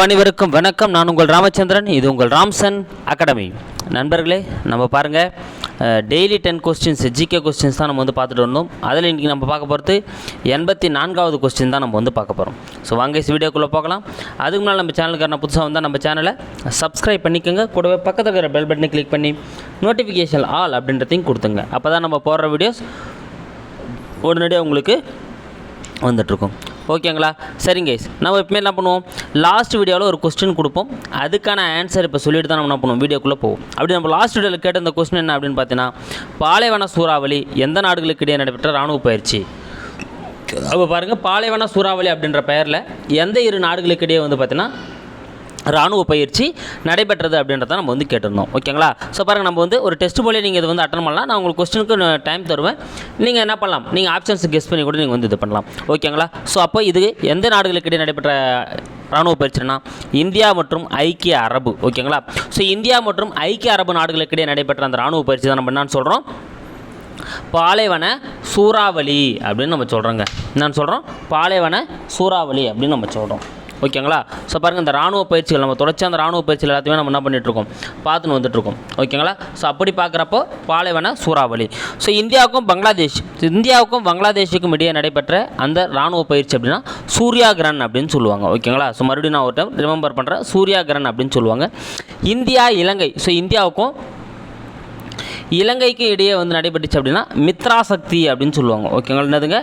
அனைவருக்கும் வணக்கம். நான் உங்கள் ராமச்சந்திரன் இது உங்கள் ராம்சன் அகாடமி. நண்பர்களே நம்ம பாருங்கள் daily ten questions GK questions தான் நம்ம வந்து பார்த்துட்டு வந்தோம். அதில் இன்றைக்கி நம்ம பார்க்க போகிறது எண்பத்தி நான்காவது கொஸ்டின் தான் நம்ம வந்து பார்க்க போகிறோம் ஸோ வாங்க வீடியோக்குள்ளே பார்க்கலாம் அதுக்கு முன்னால் நம்ம சேனலுக்கான புதுசாக வந்தால் நம்ம சேனலை சப்ஸ்கிரைப் பண்ணிக்கோங்க. கூடவே பக்கத்தில் இருக்கிற பெல் பட்டனை கிளிக் பண்ணி நோட்டிஃபிகேஷன் ஆல் அப்படின்றதையும் கொடுத்துங்க. அப்போ தான் நம்ம போடுற வீடியோஸ் உடனடியாக உங்களுக்கு வந்துட்ருக்கும் ஓகேங்களா? சரிங்க கைஸ் நம்ம எப்பவுமே என்ன பண்ணுவோம்? லாஸ்ட் வீடியோவில் ஒரு கொஸ்டின் கொடுப்போம். அதுக்கான ஆன்சர் இப்போ சொல்லிட்டு தான் நம்ம என்ன பண்ணுவோம்? வீடியோக்குள்ளே போவோம். அப்படி நம்ம லாஸ்ட் வீடியோவில் கேட்ட அந்த கொஸ்டின் என்ன அப்படின்னு பார்த்தீங்கன்னா பாலைவன சூறாவளி எந்த நாடுகளுக்கு இடையே நடைபெற்ற ராணுவ பயிற்சி? அப்போ பாருங்கள் பாலைவன சூறாவளி அப்படின்ற பெயரில் எந்த இரு நாடுகளுக்கு இடையே வந்து பார்த்தீங்கன்னா ராணுவ பயிற்சி நடைபெற்றது அப்படின்றத நம்ம வந்து கேட்டிருந்தோம். ஓகேங்களா? ஸோ பாருங்கள் நம்ம வந்து ஒரு டெஸ்ட் போலே நீங்கள் இது வந்து அட்டன் பண்ணலாம். நான் உங்களுக்கு கொஸ்டினுக்கு டைம் தருவேன். நீங்கள் என்ன பண்ணலாம்? நீங்கள் ஆப்ஷன்ஸ் கெஸ் பண்ணி கூட நீங்கள் வந்து இது பண்ணலாம். ஓகேங்களா? ஸோ அப்போ இது எந்த நாடுகளுக்கிடையே நடைபெற்ற ராணுவ பயிற்சினா இந்தியா மற்றும் ஐக்கிய அரபு. ஓகேங்களா? ஸோ இந்தியா மற்றும் ஐக்கிய அரபு நாடுகளுக்கிடையே நடைபெற்ற அந்த ராணுவ பயிற்சி தான் நம்ம என்னன்னு சொல்கிறோம் பாலைவன சூறாவளி அப்படின்னு நம்ம சொல்கிறோங்க என்னன்னு சொல்கிறோம் பாலைவன சூறாவளி அப்படின்னு நம்ம சொல்கிறோம் ஓகேங்களா? ஸோ பாருங்கள் இந்த ராணுவ பயிற்சிகள் நம்ம தொடர்ச்சி அந்த ராணுவ பயிற்சிகள் எல்லாத்தையுமே நம்ம என்ன பண்ணிகிட்ருக்கோம் பார்த்துன்னு வந்துட்டுருக்கோம். ஓகேங்களா? ஸோ அப்படி பார்க்குறப்போ பாலைவன சூறாவளி. ஸோ இந்தியாவுக்கும் பங்களாதேஷ் இந்தியாவுக்கும் பங்களாதேஷுக்கும் இடையே நடைபெற்ற அந்த ராணுவ பயிற்சி அப்படின்னா சூர்யாகிரன் அப்படின்னு சொல்லுவாங்க. ஓகேங்களா? ஸோ மறுபடியும் நான் ஒரு டைம் ரிமெம்பர் பண்ணுறேன் சூர்யாகிரன் அப்படின்னு சொல்லுவாங்க. இந்தியா இலங்கை. ஸோ இந்தியாவுக்கும் இலங்கைக்கு இடையே வந்து நடைபெற்றுச்சு அப்படின்னா மித்ரா சக்தி அப்படின்னு சொல்லுவாங்க. ஓகேங்களா? என்னதுங்க?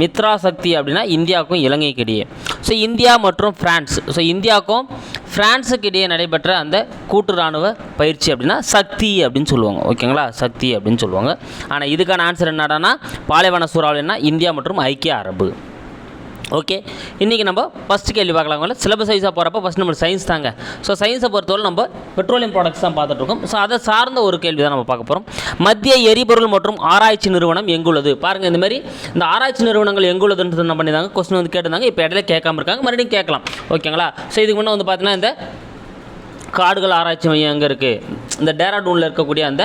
மித்ரா சக்தி அப்படின்னா இந்தியாவுக்கும் இலங்கைக்கு இடையே. ஸோ இந்தியா மற்றும் ஃப்ரான்ஸ் ஸோ இந்தியாவுக்கும் ஃப்ரான்ஸுக்கு இடையே நடைபெற்ற அந்த கூட்டு இராணுவ பயிற்சி அப்படின்னா சக்தி அப்படின்னு சொல்லுவாங்க. ஓகேங்களா சக்தி அப்படின்னு சொல்லுவாங்க. ஆனால் இதுக்கான ஆன்சர் என்னடான்னா பாலைவன சூறாவளின்னா இந்தியா மற்றும் ஐக்கிய அரபு. ஓகே இன்றைக்கி நம்ம ஃபஸ்ட்டு கேள்வி பார்க்கலாங்களா சிலபஸ் வைஸாக போகிறப்ப ஃபஸ்ட் நம்ம சயின்ஸ் தாங்க. ஸோ சயின்ஸை பொறுத்தவரை நம்ம பெட்ரோலியம் ப்ராடக்ட்ஸ் தான் பார்த்துட்ருக்கோம் ஸோ அதை சார்ந்த ஒரு கேள்வி தான் நம்ம பார்க்க போகிறோம் மத்திய எரிபொருள் மற்றும் ஆராய்ச்சி நிறுவனம் எங்குள்ளது? பாருங்கள் இந்த மாதிரி இந்த ஆராய்ச்சி நிறுவனங்கள் எங்குள்ளதுன்றது என்ன பண்ணியிருந்தாங்க. கொஸ்டின் வந்து கேட்டிருந்தாங்க. இப்போ இடையில கேட்காம இருக்காங்க. மறுபடியும் கேட்கலாம். ஓகேங்களா ஸோ இதுக்கு முன்னே வந்து பார்த்தீங்கன்னா இந்த காடுகள் ஆராய்ச்சி மையம் எங்கே இருக்குது இந்த டேராடூனில் இருக்கக்கூடிய அந்த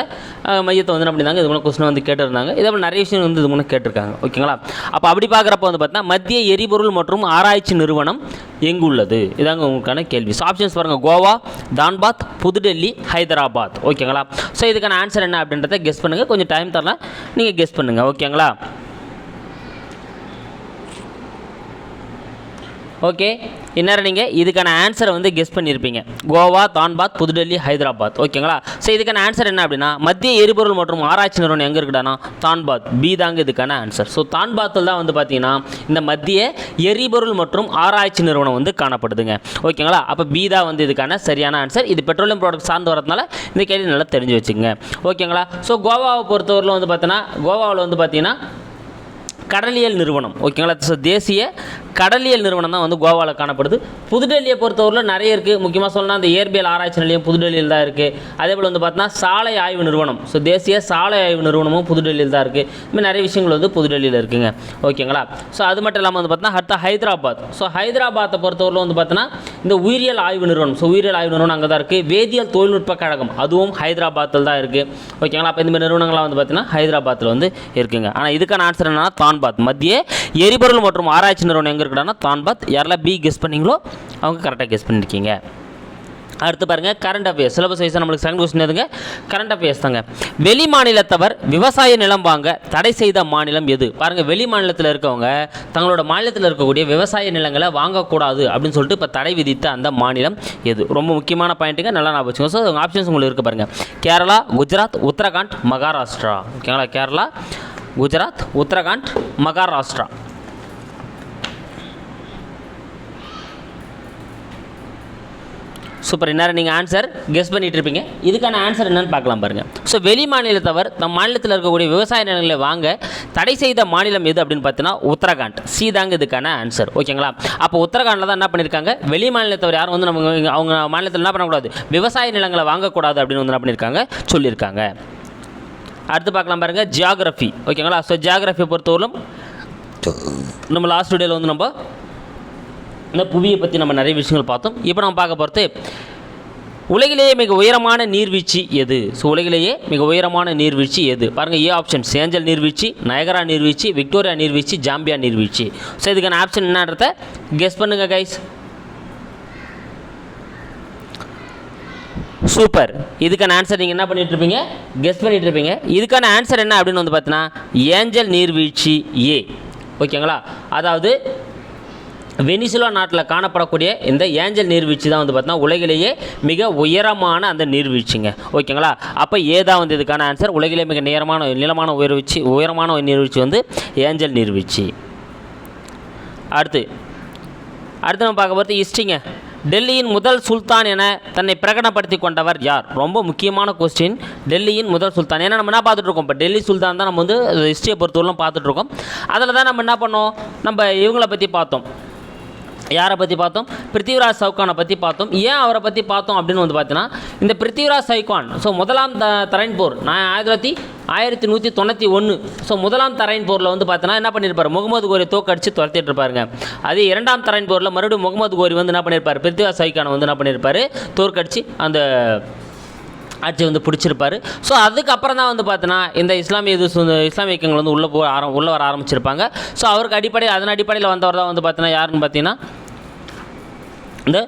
மையத்தை வந்து என்ன இதுக்குள்ள இது மூலம் கொஸ்டின் வந்து கேட்டிருந்தாங்க. இதே மாதிரி நிறைய விஷயம் வந்து இது மூலம் கேட்டிருக்காங்க. ஓகேங்களா? அப்போ அப்படி பார்க்குறப்ப வந்து பார்த்தீங்கன்னா மத்திய எரிபொருள் மற்றும் ஆராய்ச்சி நிறுவனம் எங்கு உள்ளது? இதாங்க உங்களுக்கான கேள்வி. ஸோ ஆப்ஷன்ஸ் பாருங்கள் கோவா தான்பாத் புதுடெல்லி ஹைதராபாத். ஓகேங்களா? ஸோ இதுக்கான ஆன்சர் என்ன அப்படின்றத கெஸ் பண்ணுங்கள் கொஞ்சம் டைம் தரலாம். நீங்கள் கெஸ் பண்ணுங்கள் ஓகேங்களா? ஓகே இந்நேரம் நீங்கள் இதுக்கான ஆன்சரை வந்து கெஸ் பண்ணியிருப்பீங்க கோவா தான்பாத் புதுடெல்லி ஹைதராபாத். ஓகேங்களா ஸோ இதுக்கான ஆன்சர் என்ன அப்படின்னா மத்திய எரிபொருள் மற்றும் ஆராய்ச்சி நிறுவனம் எங்கே இருக்குடானா தான்பாத். பி தாங்க இதுக்கான ஆன்சர் ஸோ தான்பாத்தில் தான் வந்து பார்த்தீங்கன்னா இந்த மத்திய எரிபொருள் மற்றும் ஆராய்ச்சி நிறுவனம் வந்து காணப்படுதுங்க. ஓகேங்களா அப்போ பி தான் வந்து இதுக்கான சரியான ஆன்சர் இது பெட்ரோலியம் ப்ராடக்ட் சார்ந்து வரதுனால இந்த கேள்வி நல்லா தெரிஞ்சு வச்சுக்கோங்க. ஓகேங்களா ஸோ கோவாவை பொறுத்தவரையில் வந்து பார்த்தீங்கன்னா கோவாவில் வந்து பார்த்தீங்கன்னா கடலியல் நிறுவனம். ஓகேங்களா ஸோ தேசிய கடலியல் நிறுவனம் தான் வந்து கோவாவில் காணப்படுது. புதுடெல்லியை பொறுத்தவரையில் நிறைய இருக்குது முக்கியமாக சொல்லணும்னா அந்த இயற்பியல் ஆராய்ச்சி நிலையம் புதுடெல்லியில் தான் இருக்குது அதே போல் வந்து பார்த்தீங்கன்னா சாலை ஆய்வு நிறுவனம். ஸோ தேசிய சாலை ஆய்வு நிறுவனமும் புதுடெல்லியில் தான் இருக்குது இதுமாதிரி நிறைய விஷயங்கள் வந்து புதுடெல்லியில் இருக்குங்க. ஓகேங்களா ஸோ அது மட்டும் இல்லாமல் வந்து பார்த்தீங்கன்னா அடுத்த ஹைதராபாத். ஸோ ஹைதராபாத்தை பொறுத்தவரையில் வந்து பார்த்தீங்கன்னா இந்த உயிரியல் ஆய்வு நிறுவனம். ஸோ உயிரியல் ஆய்வு நிறுவனம் அங்கே தான் இருக்குது வேதியியல் தொழில்நுட்ப கழகம். அதுவும் ஹைதராபாத்தில் தான் இருக்குது ஓகேங்களா அப்போ இந்தமாதிரி நிறுவனங்களாக நிறுவனங்கள்லாம் வந்து பார்த்தீங்கன்னா ஹைதராபாத்தில் வந்து இருக்குங்க. ஆனால் இதுக்கான ஆன்சர் என்னன்னா தான்பாத். மத்திய எரிபொருள் மற்றும் ஆராய்ச்சி நிறுவனம் எங்கே இருக்குன்னா தான்பாத். யாரெல்லாம் பி கெஸ் பண்ணீங்களோ அவங்க கரெக்டாக கெஸ் பண்ணியிருக்கீங்க அடுத்து பாருங்கள் கரண்ட் அஃபேர்ஸ் சிலபஸ் வைஸ் நம்மளுக்கு செகண்ட் கொஸ்டின் எதுங்க கரண்ட் அஃபேர்ஸ் தாங்க. வெளி மாநிலத்தவர் விவசாய நிலம் வாங்க தடை செய்த மாநிலம் எது? பாருங்கள் வெளி மாநிலத்தில் இருக்கவங்க தங்களோட மாநிலத்தில் இருக்கக்கூடிய விவசாய நிலங்களை வாங்கக்கூடாது அப்படின்னு சொல்லிட்டு இப்போ தடை விதித்த அந்த மாநிலம் எது? ரொம்ப முக்கியமான பாயிண்ட்டுங்க நல்லா நான் வச்சுக்கோங்க. ஸோ ஆப்ஷன்ஸ் உங்களுக்கு இருக்குது பாருங்கள் கேரளா குஜராத் உத்தரகாண்ட் மகாராஷ்டிரா. ஓகேங்களா? கேரளா குஜராத் உத்தரகாண்ட் மகாராஷ்டிரா. சூப்பர் இந்நேரம் நீங்கள் ஆன்சர் கெஸ் பண்ணிட்டு இருப்பீங்க. இதுக்கான ஆன்சர் என்னென்னு பார்க்கலாம் பாருங்கள் ஸோ வெளி மாநிலத்தவர் நம் மாநிலத்தில் இருக்கக்கூடிய விவசாய நிலங்களை வாங்க தடை செய்த மாநிலம் எது அப்படின்னு பார்த்தீங்கன்னா உத்தரகாண்ட். சி தாங்க இதுக்கான ஆன்சர் ஓகேங்களா அப்போ உத்தரகாண்டில் தான் என்ன பண்ணியிருக்காங்க வெளி மாநிலத்தவர் யாரும் வந்து நம்ம அவங்க மாநிலத்தில் என்ன பண்ணக்கூடாது? விவசாய நிலங்களை வாங்கக்கூடாது அப்படின்னு வந்து என்ன பண்ணியிருக்காங்க சொல்லியிருக்காங்க அடுத்து பார்க்கலாம் பாருங்கள் ஜியாகிரஃபி ஓகேங்களா ஸோ ஜியாகிரஃபியை பொறுத்தவரையிலும் நம்ம லாஸ்ட் வீடியோவில் வந்து நம்ம இந்த புவியை பற்றி நம்ம நிறைய விஷயங்கள் பார்த்தோம். இப்போ நம்ம பார்க்க போகிறது உலகிலேயே மிக உயரமான நீர்வீழ்ச்சி எது? ஸோ உலகிலேயே மிக உயரமான நீர்வீழ்ச்சி எது? பாருங்கள் ஏ ஆப்ஷன் சேஞ்சல் நீர்வீழ்ச்சி நயகரா நீர்வீழ்ச்சி விக்டோரியா நீர்வீழ்ச்சி ஜாம்பியா நீர்வீழ்ச்சி. ஸோ இதுக்கான ஆப்ஷன் என்னன்றத கெஸ் பண்ணுங்கள் கைஸ் சூப்பர் இதுக்கான ஆன்சர் நீங்கள் என்ன பண்ணிட்டு இருப்பீங்க கெஸ் பண்ணிட்டு இருப்பீங்க இதுக்கான ஆன்சர் என்ன அப்படின்னு வந்து பார்த்தீங்கன்னா ஏஞ்சல் நீர்வீழ்ச்சி ஏ ஓகேங்களா? அதாவது வெனிசுலா நாட்டில் காணப்படக்கூடிய இந்த ஏஞ்சல் நீர்வீழ்ச்சி தான் வந்து பார்த்தீங்கன்னா உலகிலேயே மிக உயரமான அந்த நீர்வீழ்ச்சிங்க. ஓகேங்களா? அப்போ ஏதா வந்து இதுக்கான ஆன்சர் உலகிலே மிக நேரமான நீளமான உயர்வீழ்ச்சி உயரமான ஒரு நீர்வீழ்ச்சி வந்து ஏஞ்சல் நீர்வீழ்ச்சி. அடுத்து அடுத்து நம்ம பார்க்க போகிறது ஹிஸ்ட்ரிங்க டெல்லியின் முதல் சுல்தான் என தன்னை பிரகடனப்படுத்தி கொண்டவர் யார்? ரொம்ப முக்கியமான கொஸ்டின் டெல்லியின் முதல் சுல்தான். ஏன்னா நம்ம என்ன பார்த்துட்டு இருக்கோம் இப்போ டெல்லி சுல்தான் தான் நம்ம வந்து ஹிஸ்ட்ரியை பொறுத்தவரைக்கும் பார்த்துட்டு இருக்கோம் அதில் தான் நம்ம என்ன பண்ணோம்? நம்ம இவங்கள பற்றி பார்த்தோம். யாரை பற்றி பார்த்தோம்? பிருத்திவிராஜ் சவுகானை பற்றி பார்த்தோம். ஏன் அவரை பற்றி பார்த்தோம் அப்படின்னு வந்து பார்த்தீங்கன்னா இந்த பிருத்திவிராஜ் சவுகான் ஸோ முதலாம் த தரைன் போர் நான் ஆயிரத்தி தொள்ளாயிரத்தி ஆயிரத்தி நூற்றி தொண்ணூற்றி ஒன்று ஸோ முதலாம் தரையின் போரில் வந்து பார்த்தீங்கன்னா என்ன பண்ணியிருப்பார் முகமது கோரி தோக்கடிச்சு துரத்திட்டு இருப்பாருங்க. அதே இரண்டாம் தரைன் போரில் மறுபடியும் முகமது கோரி வந்து என்ன பண்ணியிருப்பார் பிருத்திவிராஜ் சவுகானை வந்து என்ன பண்ணியிருப்பார் தோற்கடிச்சு அந்த ஆட்சி வந்து பிடிச்சிருப்பாரு. ஸோ அதுக்கப்புறம் தான் வந்து பார்த்தோன்னா இந்த இஸ்லாமிய இது இஸ்லாமிய இயக்கங்கள் வந்து உள்ளே போக ஆரம் உள்ளே வர ஆரம்பிச்சிருப்பாங்க. ஸோ அவருக்கு அடிப்படை அதன் அடிப்படையில் வந்தவர் தான் வந்து பார்த்தீங்கன்னா யாருன்னு பார்த்தீங்கன்னா இந்த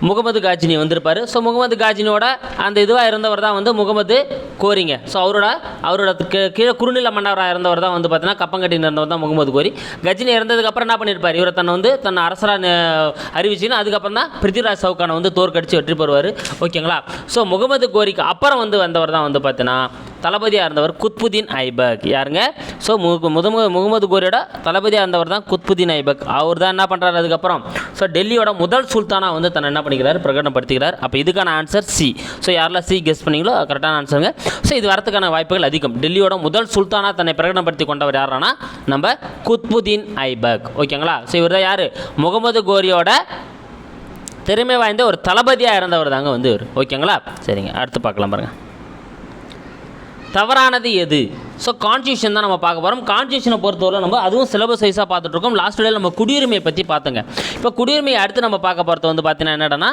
முகமது காஜினி வந்திருப்பார். ஸோ முகமது காஜினியோட அந்த இதுவாக இருந்தவர் தான் வந்து முகமது கோரிங்க. ஸோ அவரோட அவரோட கீ- கீழே குறுநில மன்னராக இருந்தவர் தான் வந்து பார்த்தீங்கன்னா கப்பங்கட்டின்னு இருந்தவர் தான் முகமது கோரி. கஜினி இறந்ததுக்கப்புறம் என்ன பண்ணியிருப்பார் இவரை தன்னை வந்து தன்னை அரசராக அறிவிச்சுன்னு அதுக்கப்புறம் தான் பிருத்திவிராஜ் சவுகானை வந்து தோற்கடிச்சு வெற்றி பெறுவார். ஓகேங்களா? ஸோ முகமது கோரிக்கு அப்புறம் வந்து வந்தவர் தான் வந்து பார்த்தீங்கன்னா தளபதியாக இருந்தவர் குத்புதீன் ஐபக். யாருங்க? ஸோ முக முகமது முகமது கோரியோட தளபதியாக இருந்தவர் தான் குத்புதீன் ஐபக். அவர் தான் என்ன பண்ணுறாரு அதுக்கப்புறம்? ஸோ டெல்லியோட முதல் சுல்தானாக வந்து தன்னை என்ன பண்ணிக்கிறார்? பிரகடனப்படுத்திக்கிறார். அப்போ இதுக்கான ஆன்சர் சி ஸோ யாரெல்லாம் சி கெஸ் பண்ணீங்களோ கரெக்டான ஆன்சருங்க ஸோ இது வரதுக்கான வாய்ப்புகள் அதிகம். டெல்லியோட முதல் சுல்தானாக தன்னை பிரகடனப்படுத்தி கொண்டவர் யாருன்னா நம்ம குத்புதீன் ஐபக். ஓகேங்களா? ஸோ இவர் தான் யார்? முகமது கோரியோட திறமை வாய்ந்த ஒரு தளபதியாக இருந்தவர் தாங்க வந்து இவர். ஓகேங்களா? சரிங்க. அடுத்து பார்க்கலாம் பாருங்கள் தவறானது எது? ஸோ கான்ஸ்டியூஷன் தான் நம்ம பார்க்க போகிறோம் கான்ஸ்டியூஷனை பொறுத்தவரை நம்ம அதுவும் சிலபஸ் வைஸாக பார்த்துட்ருக்கோம் லாஸ்ட் டேல நம்ம குடியுரிமையை பற்றி பார்த்துங்க. இப்போ குடியுரிமையை அடுத்து நம்ம பார்க்க போகிறது வந்து பார்த்தீங்கன்னா என்னடனா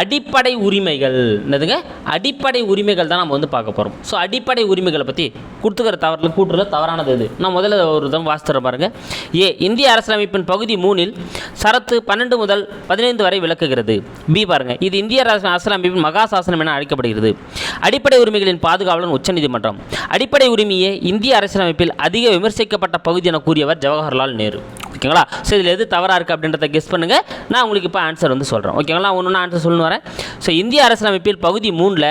அடிப்படை உரிமைகள். என்னதுங்க? அடிப்படை உரிமைகள் தான் நம்ம வந்து பார்க்க போகிறோம் ஸோ அடிப்படை உரிமைகளை பற்றி கொடுத்துக்கிற தவறில் கூட்டுறதுல தவறானது இது நான் முதல்ல ஒரு தம் வாசித்துற பாருங்க. ஏ இந்திய அரசியலமைப்பின் பகுதி மூணில் சரத்து பன்னெண்டு முதல் பதினைந்து வரை விளக்குகிறது. பி பாருங்க. இது இந்திய அரசியலமைப்பின் மகாசாசனம் என அழைக்கப்படுகிறது. அடிப்படை உரிமைகளின் பாதுகாவலன் உச்சநீதிமன்றம். அடிப்படை உரிமையே இந்திய அரசியலமைப்பில் அதிக விமர்சிக்கப்பட்ட பகுதி என கூறியவர் ஜவஹர்லால் நேரு. ஓகேங்களா? ஸோ இதில் எது தவறாக இருக்குது அப்படின்றத கெஸ் பண்ணுங்கள் நான் உங்களுக்கு இப்போ ஆன்சர் வந்து சொல்கிறேன் ஓகேங்களா? ஒன்று ஆன்சர் சொல்லணும் வரேன். ஸோ இந்திய அரசியலமைப்பில் பகுதி மூணில்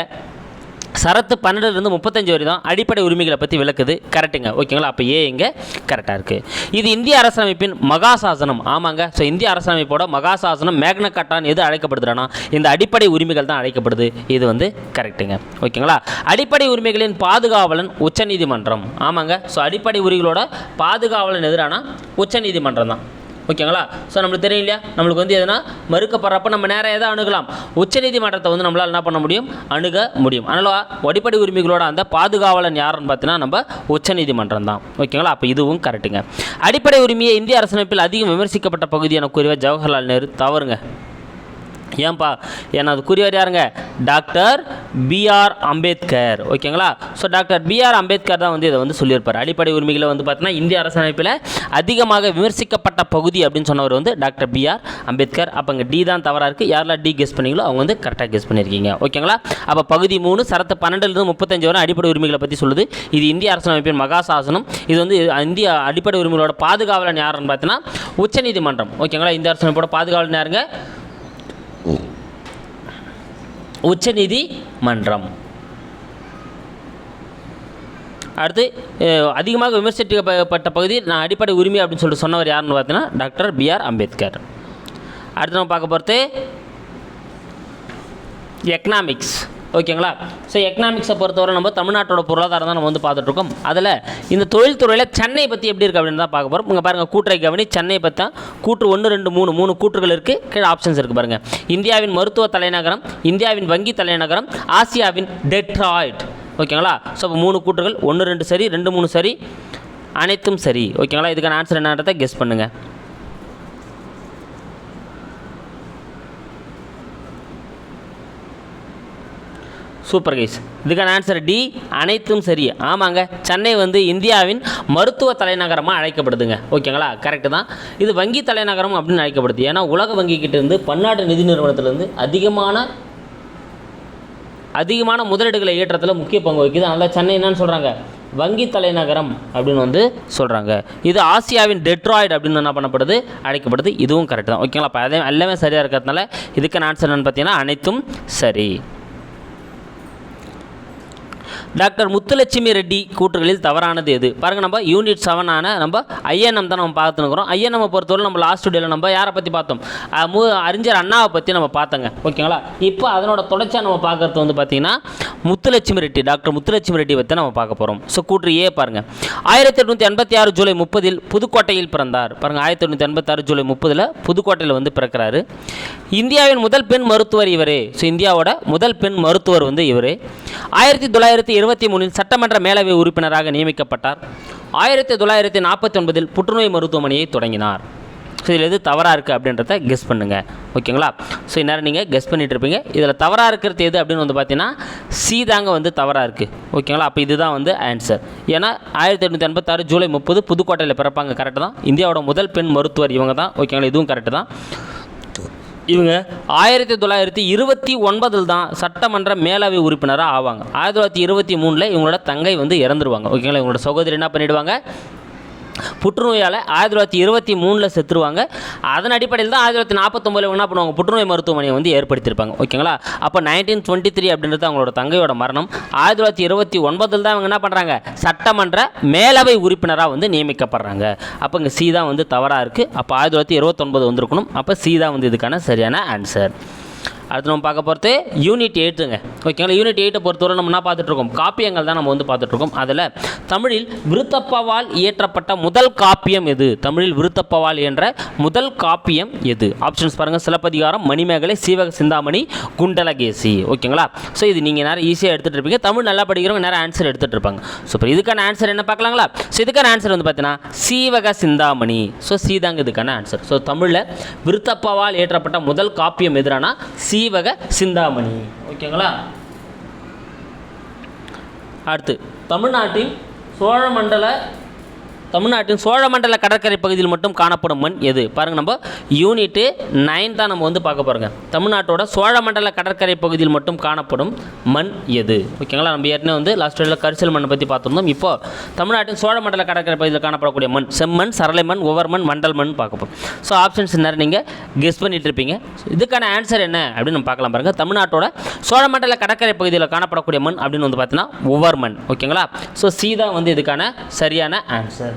சரத்து பன்னெண்டுலேருந்து முப்பத்தஞ்சு வரை தான் அடிப்படை உரிமைகளை பற்றி விளக்குது. கரெக்டுங்க ஓகேங்களா அப்போ ஏ இங்கே கரெக்டாக இருக்குது இது இந்திய அரசமைப்பின் மகாசாசனம். ஆமாங்க. ஸோ இந்திய அரசமைப்போட மகாசாசனம் மேக்னகட்டான் எது அழைக்கப்படுதுன்னா இந்த அடிப்படை உரிமைகள் தான் அழைக்கப்படுது. இது வந்து கரெக்டுங்க ஓகேங்களா அடிப்படை உரிமைகளின் பாதுகாவலன் உச்சநீதிமன்றம். ஆமாங்க. ஸோ அடிப்படை உரிமைகளோட பாதுகாவலன் எதிரானா உச்சநீதிமன்றம் தான். ஓகேங்களா? ஸோ நம்மளுக்கு தெரியும் இல்லையா? நம்மளுக்கு வந்து எதுனா மறுக்கப்படுறப்ப நம்ம நேரம் எதை அணுகலாம்? உச்சநீதிமன்றத்தை வந்து நம்மளால் என்ன பண்ண முடியும்? அணுக முடியும். அதனால் அடிப்படை உரிமைகளோட அந்த பாதுகாவலன் யாருன்னு பார்த்தீங்கன்னா நம்ம உச்சநீதிமன்றம் தான். ஓகேங்களா? அப்போ இதுவும் கரெக்டுங்க அடிப்படை உரிமையை இந்திய அரசமைப்பில் அதிகம் விமர்சிக்கப்பட்ட பகுதி என ஜவஹர்லால் நேரு. தவறுங்க. ஏன்பா? ஏன்னா அது கூறியவர் யாருங்க? Doctor B R Ambedkar. ஓகேங்களா? ஸோ டாக்டர் பிஆர் அம்பேத்கர் தான் வந்து இதை வந்து சொல்லியிருப்பார். அடிப்படை உரிமைகளை வந்து பார்த்தீங்கன்னா இந்திய அரசமைப்பில் அதிகமாக விமர்சிக்கப்பட்ட பகுதி அப்படின்னு சொன்னவர் வந்து டாக்டர் பிஆர் அம்பேத்கர். அப்போ இங்கே டி தான் தவறாக இருக்குது யாரெல்லாம் டி கெஸ் பண்ணீங்களோ அவங்க வந்து கரெக்டாக கெஸ் பண்ணியிருக்கீங்க. ஓகேங்களா? அப்போ பகுதி மூணு சரத்து பன்னெண்டுலேருந்து முப்பத்தஞ்சு வரை அடிப்படை உரிமைகளை பற்றி சொல்லுது. இது இந்திய அரசமைப்பின் மகாசாசனம் இது வந்து இந்திய அடிப்படை உரிமைகளோட பாதுகாவலன் யாருன்னு பார்த்தீங்கன்னா உச்சநீதிமன்றம். ஓகேங்களா? இந்திய அரசமைப்போட பாதுகாவலன் யாருங்க? உச்சநீதிமன்றம் அடுத்து அதிகமாக விமர்சிக்கப்பட்ட பகுதி நான் அடிப்படை உரிமை அப்படின்னு சொல்லிட்டு சொன்னவர் யாருன்னு பார்த்தீங்கன்னா டாக்டர் பிஆர் அம்பேத்கர். அடுத்து நம்ம பார்க்க போகிறது எக்கனாமிக்ஸ் ஓகேங்களா? ஸோ எக்கனாமிக்ஸை பொறுத்தவரை நம்ம தமிழ்நாட்டோட பொருளாதாரம் தான் நம்ம வந்து பார்த்துட்ருக்கோம். அதில் இந்த தொழில்துறையில் சென்னை பற்றி எப்படி இருக்குது அப்படின்னு தான் பார்க்க போகிறோம் இங்கே பாருங்கள் கூட்டுரை கவனி. சென்னை பற்றி தான் கூற்று ஒன்று ரெண்டு மூணு மூணு கூற்றுகள் இருக்குது கீழே ஆப்ஷன்ஸ் இருக்குது பாருங்கள் இந்தியாவின் மருத்துவ தலைநகரம் இந்தியாவின் வங்கி தலைநகரம் ஆசியாவின் டெட்ராய்ட். ஓகேங்களா? ஸோ இப்போ மூணு கூற்றுகள் ஒன்று ரெண்டு சரி ரெண்டு மூணு சரி அனைத்தும் சரி. ஓகேங்களா? இதுக்கான ஆன்சர் என்னன்றதை கெஸ் பண்ணுங்கள் சூப்பர் கைஸ் இதுக்கான ஆன்சர் டி அனைத்தும் சரி. ஆமாங்க சென்னை வந்து இந்தியாவின் மருத்துவ தலைநகரமாக அழைக்கப்படுதுங்க. ஓகேங்களா? கரெக்டு தான். இது வங்கி தலைநகரம் அப்படின்னு அழைக்கப்படுது. ஏன்னா உலக வங்கிக்கிட்டேருந்து பன்னாட்டு நிதி நிறுவனத்திலேருந்து அதிகமான அதிகமான முதலீடுகளை ஈட்டுறதுல முக்கிய பங்கு வகிக்குது. அதனால் சென்னை என்னன்னு சொல்கிறாங்க வங்கி தலைநகரம் அப்படின்னு வந்து சொல்கிறாங்க இது ஆசியாவின் டெட்ராய்டு அப்படின்னு என்ன பண்ணப்படுது? அழைக்கப்படுது. இதுவும் கரெக்ட் தான். ஓகேங்களா? அப்போ அதே எல்லாமே சரியாக இருக்கிறதுனால இதுக்கான ஆன்சர் என்னன்னு பார்த்தீங்கன்னா அனைத்தும் சரி. டாக்டர் முத்துலட்சுமி ரெட்டி கூற்றுகளில் தவறானது எது? பாருங்க நம்ம யூனிட் செவனான நம்ம ஐஎன்எம் தான் நம்ம பார்த்துருக்குறோம் ஐஎன்எம் பொறுத்தவரை நம்ம லாஸ்ட் டேல நம்ம யாரை பற்றி பார்த்தோம்? மு அறிஞர் அண்ணாவை பற்றி நம்ம பார்த்தோங்க. ஓகேங்களா இப்போ அதனோட தொடர்ச்சியாக நம்ம பார்க்கறது வந்து பார்த்தீங்கன்னா முத்துலட்சுமி ரெட்டி டாக்டர் முத்துலட்சுமி ரெட்டி பற்றி நம்ம பார்க்க போகிறோம் ஸோ கூற்று ஏ பாருங்க. ஆயிரத்தி எட்நூற்றி எண்பத்தி ஆறு ஜூலை முப்பதில் புதுக்கோட்டையில் பிறந்தார். பாருங்க ஆயிரத்தி எட்நூற்றி எண்பத்தாறு ஜூலை முப்பதில் புதுக்கோட்டையில் வந்து பிறக்கிறாரு. இந்தியாவின் முதல் பெண் மருத்துவர் இவரே. ஸோ இந்தியாவோட முதல் பெண் மருத்துவர் வந்து இவரே. ஆயிரத்தி தொள்ளாயிரத்தி இருபத்தி மூணில் சட்டமன்ற மேலவை உறுப்பினராக நியமிக்கப்பட்டார். ஆயிரத்தி தொள்ளாயிரத்தி நாற்பத்தி ஒன்பதில் புற்றுநோய் மருத்துவமனையை தொடங்கினார். ஸோ இதில் எது தவறாக இருக்குது அப்படின்றத கெஸ் பண்ணுங்கள் ஓகேங்களா? ஸோ இந்நேரம் நீங்கள் கெஸ் பண்ணிகிட்டு இருப்பீங்க. இதில் தவறாக இருக்கிறது எது அப்படின்னு வந்து பார்த்தீங்கன்னா சி தாங்க வந்து தவறாக இருக்குது ஓகேங்களா? அப்போ இதுதான் வந்து ஆன்சர் ஏன்னா ஆயிரத்தி எட்நூற்றி எண்பத்தாறு ஜூலை முப்பது புதுக்கோட்டையில் பிறப்பாங்க. கரெக்டு தான். இந்தியாவோட முதல் பெண் மருத்துவர் இவங்க தான். ஓகேங்களா? இதுவும் கரெக்டு தான். இவங்க ஆயிரத்தி தொள்ளாயிரத்தி இருபத்தி ஒன்பதில் தான் சட்டமன்ற மேலவை உறுப்பினராக ஆவாங்க. ஆயிரத்தி தொள்ளாயிரத்தி இருபத்தி மூணில் இவங்களோட தங்கை வந்து இறந்துருவாங்க. ஓகேங்களா? இவங்களோட சகோதரி என்ன பண்ணிடுவாங்க? புற்றுநோயால் ஆயிரத்தி தொள்ளாயிரத்தி இருபத்தி மூணில் செத்துருவாங்க. அதன் அடிப்படையில் தான் ஆயிரத்தி தொள்ளாயிரத்தி நாற்பத்தொம்பதில் என்ன பண்ணுவாங்க? புற்றுநோய் மருத்துவமனையை வந்து ஏற்படுத்தியிருப்பாங்க. ஓகேங்களா? அப்போ நைன்டீன் டுவெண்ட்டி த்ரீ அப்படின்றது அவங்களோட தங்கையோட மரணம். ஆயிரத்தி தொள்ளாயிரத்தி இருபத்தி ஒன்பதில் தான் அவங்க என்ன பண்ணுறாங்க சட்டமன்ற மேலவை உறுப்பினராக வந்து நியமிக்கப்படுறாங்க. அப்போ இங்கே சி தான் வந்து தவறாக இருக்குது அப்போ ஆயிரத்தி தொள்ளாயிரத்தி இருபத்தொன்பது வந்திருக்கணும். அப்போ சி தான் வந்து இதுக்கான சரியான ஆன்சர் அடுத்து நம்ம பார்க்க போகிறது யூனிட் எயிட்டுங்க ஓகேங்களா யூனிட் எயிட்டை பொறுத்தவரை நம்ம என்ன பார்த்துட்ருக்கோம்? காப்பியங்கள் தான் நம்ம வந்து பார்த்துட்ருக்கோம். அதில் தமிழில் விருத்தப்பவால் இயற்றப்பட்ட முதல் காப்பியம் எது? தமிழில் விருத்தப்பவால் என்ற முதல் காப்பியம் எது? ஆப்ஷன்ஸ் பாருங்கள் சிலப்பதிகாரம் மணிமேகலை சீவக சிந்தாமணி குண்டலகேசி. ஓகேங்களா ஸோ இது நீங்கள் நேரம் ஈஸியாக எடுத்துகிட்டு இருப்பீங்க. தமிழ் நல்லா படிக்கிறவங்க நேரம் ஆன்சர் எடுத்துகிட்டு இருப்பாங்க. ஸோ இப்போ இதுக்கான ஆன்சர் என்ன பார்க்கலாங்களா? ஸோ இதுக்கான ஆன்சர் வந்து பார்த்தீங்கன்னா சீவக சிந்தாமணி. ஸோ சீதாங்க இதுக்கான ஆன்சர் ஸோ தமிழில் விருத்தப்பவால் ஏற்றப்பட்ட முதல் காப்பியம் எதுனா சீவக சிந்தாமணி. ஓகேங்களா? அடுத்து தமிழ்நாட்டின் சோழமண்டல தமிழ்நாட்டின் சோழமண்டல கடற்கரை பகுதியில் மட்டும் காணப்படும் மண் எது? பாருங்கள் நம்ம யூனிட்டு நைன் தான் நம்ம வந்து பார்க்க போகிறோங்க தமிழ்நாட்டோட சோழமண்டல கடற்கரை பகுதியில் மட்டும் காணப்படும் மண் எது? ஓகேங்களா? நம்ம ஏற்கனவே வந்து லாஸ்ட் இயரில் கரிசல் மண்ணை பற்றி பார்த்துருந்தோம். இப்போ தமிழ்நாட்டின் சோழமண்டல கடற்கரை பகுதியில் காணப்படக்கூடிய மண் செம்மண் சரளை மண் ஒவ்வொரு மண் மண்டல் மண் பார்க்க போகிறோம் ஸோ ஆப்ஷன்ஸ் என்ன நீங்கள் கெஸ் பண்ணிட்டு இருப்பீங்க. இதுக்கான ஆன்சர் என்ன அப்படின்னு நம்ம பார்க்கலாம் பாருங்கள் தமிழ்நாட்டோட சோழமண்டல கடற்கரை பகுதியில் காணப்படக்கூடிய மண் அப்படின்னு வந்து பார்த்தீங்கன்னா ஒவ்வொரு மண். ஓகேங்களா? ஸோ சீதா வந்து இதுக்கான சரியான ஆன்சர்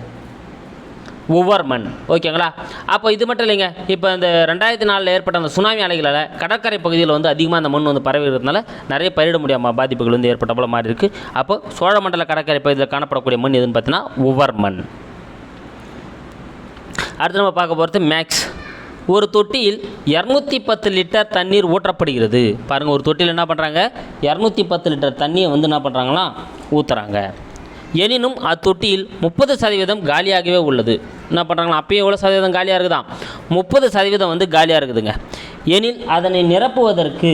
ஒவ்வொரு மண் ஓகேங்களா? அப்போ இது மட்டும் இல்லைங்க. இப்போ இந்த ரெண்டாயிரத்தி நாலில் ஏற்பட்ட அந்த சுனாமி அலைகளால் கடற்கரை பகுதியில் வந்து அதிகமாக அந்த மண் வந்து பரவி இருக்கிறதுனால நிறைய பயிரிட முடியாமல் பாதிப்புகள் வந்து ஏற்பட்ட போல மாதிரி இருக்குது அப்போ சோழமண்டல கடற்கரை பகுதியில் காணப்படக்கூடிய மண் எதுன்னு பார்த்தீங்கன்னா ஒவ்வொரு மண் அடுத்து நம்ம பார்க்க போகிறது மேக்ஸ். ஒரு தொட்டியில் இரநூத்தி பத்து லிட்டர் தண்ணீர் ஊற்றப்படுகிறது. பாருங்கள் ஒரு தொட்டியில் என்ன பண்ணுறாங்க இரநூத்தி பத்து லிட்டர் தண்ணியை வந்து என்ன பண்ணுறாங்கன்னா ஊற்றுறாங்க எனினும் அத்தொட்டியில் முப்பது சதவீதம் காலியாகவே உள்ளது. என்ன பண்ணுறாங்களா அப்பயும் எவ்வளோ சதவீதம் காலியாக இருக்குதான் முப்பது சதவீதம் வந்து காலியாக இருக்குதுங்க. எனில் அதனை நிரப்புவதற்கு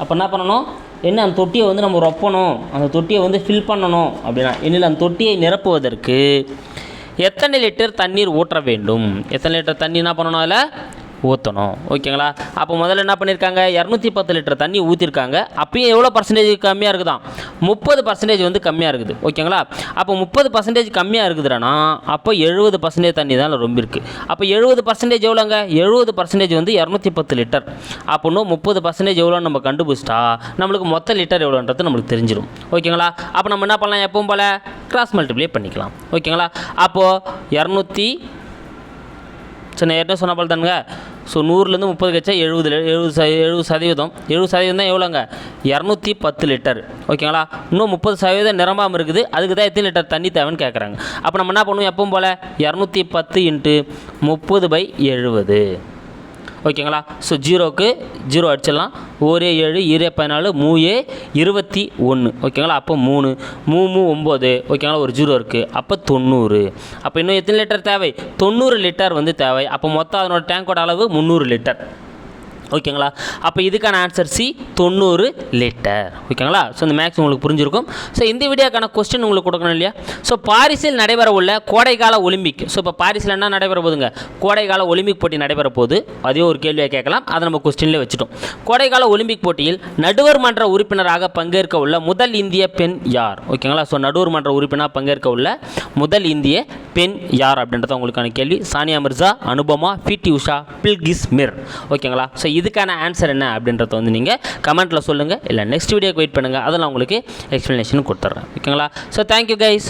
அப்போ என்ன பண்ணணும்? என்ன அந்த தொட்டியை வந்து நம்ம ரொப்பணும். அந்த தொட்டியை வந்து ஃபில் பண்ணணும் அப்படின்னா எனில் அந்த தொட்டியை நிரப்புவதற்கு எத்தனை லிட்டர் தண்ணீர் ஊற்ற வேண்டும்? எத்தனை லிட்டர் தண்ணி என்ன பண்ணணும் அதில்? ஊற்றணும் ஓகேங்களா? அப்போ முதல்ல என்ன பண்ணியிருக்காங்க இரநூத்தி பத்து லிட்டர் தண்ணி ஊற்றிருக்காங்க அப்பயும் எவ்வளோ பர்சன்டேஜ் கம்மியாக இருக்குதான் முப்பது பர்சன்டேஜ் வந்து கம்மியாக இருக்குது. ஓகேங்களா? அப்போ முப்பது பர்சன்டேஜ் கம்மியாக இருக்குதுன்னா அப்போ எழுபது பர்சன்டேஜ் தண்ணி தான் ரொம்ப இருக்குது அப்போ எழுபது பர்சன்டேஜ் எவ்வளோங்க? எழுபது பர்சன்டேஜ் வந்து இரநூத்தி பத்து லிட்டர். அப்போ முப்பது பர்சன்டேஜ் எவ்வளோன்னு நம்ம கண்டுபிடிச்சிட்டா நம்மளுக்கு மொத்த லிட்டர் எவ்வளோன்றது நம்மளுக்கு தெரிஞ்சிடும் ஓகேங்களா? அப்போ நம்ம என்ன பண்ணலாம் எப்பவும் போல்? கிராஸ் மல்டிப்ளை பண்ணிக்கலாம். ஓகேங்களா? அப்போது இரநூத்தி ஸோ நான் ஏற்கனவே சொன்ன போல் தானுங்க. ஸோ நூறுலேருந்து முப்பது கட்சா எழுபது எழுபது ச எழுபது சதவீதம். எழுபது சதவீதம் தான் எவ்வளோங்க? இரநூத்தி பத்து லிட்டர். ஓகேங்களா? இன்னும் முப்பது சதவீதம் நிரம்பாமல் இருக்குது. அதுக்கு தான் எத்தனை லிட்டர் தண்ணி தேவைன்னு கேட்குறாங்க அப்போ நம்ம என்ன பண்ணுவோம் எப்பவும் போல்? இரநூத்தி பத்து இன்ட்டு முப்பது பை எழுபது. ஓகேங்களா? ஸோ ஜீரோக்கு ஜீரோ அடிச்சிடலாம். ஒரே ஏழு இரு பதினாலு மூ ஏ இருபத்தி ஒன்று ஓகேங்களா? அப்போ மூணு. மூ மூ ஒம்பது. ஓகேங்களா? ஒரு ஜீரோ இருக்குது அப்போ தொண்ணூறு. அப்போ இன்னும் எத்தனை லிட்டர் தேவை? தொண்ணூறு லிட்டர் வந்து தேவை. அப்போ மொத்தம் அதனோட டேங்கோட அளவு முந்நூறு லிட்டர். ஓகேங்களா? அப்போ இதுக்கான ஆன்சர் சி தொண்ணூறு லிட்டர் ஓகேங்களா? ஸோ இந்த மேக்ஸ் உங்களுக்கு புரிஞ்சிருக்கும். ஸோ இந்த வீடியோக்கான கொஸ்டின் உங்களுக்கு கொடுக்கணும் இல்லையா? ஸோ பாரிஸில் நடைபெற உள்ள கோடைக்கால ஒலிம்பிக். ஸோ இப்போ பாரிஸில் என்ன நடைபெற போதுங்க கோடைக்கால ஒலிம்பிக் போட்டி நடைபெற போது அதே ஒரு கேள்வியை கேட்கலாம். அதை நம்ம கொஸ்டின்லேயே வச்சுட்டோம். கோடைக்கால ஒலிம்பிக் போட்டியில் நடுவர் மன்ற உறுப்பினராக பங்கேற்க உள்ள முதல் இந்திய பெண் யார்? ஓகேங்களா? ஸோ நடுவர் மன்ற உறுப்பினராக பங்கேற்க உள்ள முதல் இந்திய பெண் யார் அப்படின்றத உங்களுக்கான கேள்வி. சானியா மிர்சா அனுபமா பிடி உஷா பில்கிஸ் மிர். ஓகேங்களா? ஸோ இதுக்கான ஆன்சர் என்ன அப்படின்றத வந்து நீங்கள் கமெண்ட்டில் சொல்லுங்கள் இல்லை நெக்ஸ்ட் வீடியோக்கு வெயிட் பண்ணுங்கள் அதை நான் உங்களுக்கு எக்ஸ்ப்ளனேஷன் கொடுத்துட்றேன் ஓகேங்களா ஸோ தேங்க்யூ கைஸ்